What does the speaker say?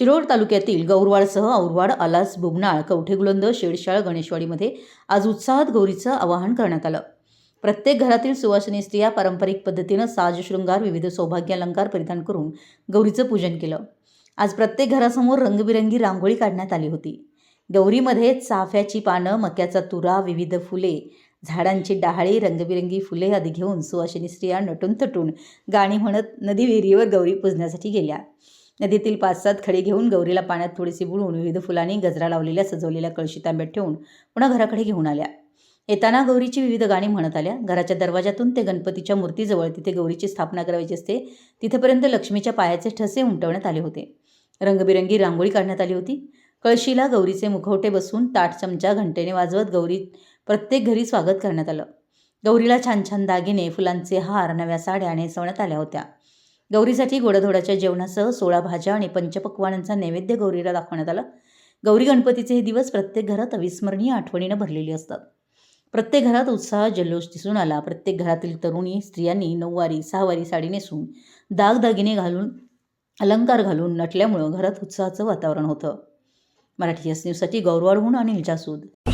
शिरोळ तालुक्यातील गौरवाडसह औरवाड आलास बुगनाळ कवठेगुलंद शेडशाळ गणेशवाडीमध्ये आज उत्साहात गौरीचं आवाहन करण्यात आलं. प्रत्येक घरातील सुवासिनी स्त्रिया पारंपरिक पद्धतीनं साज शृंगार विविध सौभाग्य अलंकार परिधान करून गौरीचं पूजन केलं. आज प्रत्येक घरासमोर रंगबिरंगी रांगोळी काढण्यात आली होती. गौरीमध्ये चाफ्याची पानं मक्याचा तुरा विविध फुले झाडांची डहाळी रंगबिरंगी फुले आदी घेऊन सुवासिनी स्त्रिया नटून थटून गाणी म्हणत नदीविहिरीवर गौरी पूजण्यासाठी गेल्या. नदीतील पाच सात खडे घेऊन गौरीला पाण्यात थोडीशी बुडवून विविध फुलांनी गजरा लावलेल्या सजवलेल्या कळशी तांब्यात ठेवून पुन्हा घराकडे घेऊन आल्या. येताना गौरीची विविध गाणी म्हणत आल्या. घराच्या दरवाजातून ते गणपतीच्या मूर्तीजवळ तिथे गौरीची स्थापना करायची असते. तिथेपर्यंत लक्ष्मीच्या पायाचे ठसे उमटवण्यात आले होते. रंगबिरंगी रांगोळी काढण्यात आली होती. कळशीला गौरीचे मुखवटे बसून ताट चमचा घंटेने वाजवत गौरी प्रत्येक घरी स्वागत करण्यात आलं. गौरीला छान छान दागिने फुलांचे हार नव्या साड्या नेसवण्यात आल्या होत्या. गौरीसाठी गोडधोडाच्या जेवणासह सोळा भाज्या आणि पंचपक्वानांचा नैवेद्य गौरीला दाखवण्यात आला. गौरी गणपतीचे हे दिवस प्रत्येक घरात अविस्मरणीय आठवणीनं भरलेली असतात. प्रत्येक घरात उत्साह जल्लोष दिसून आला. प्रत्येक घरातील तरुणी स्त्रियांनी नऊवारी सहावारी साडी नेसून दागदागिने घालून अलंकार घालून नटल्यामुळं घरात उत्साहाचं वातावरण होतं. मराठी एस न्यूजसाठी गौरवाडहून अनिल जासूद.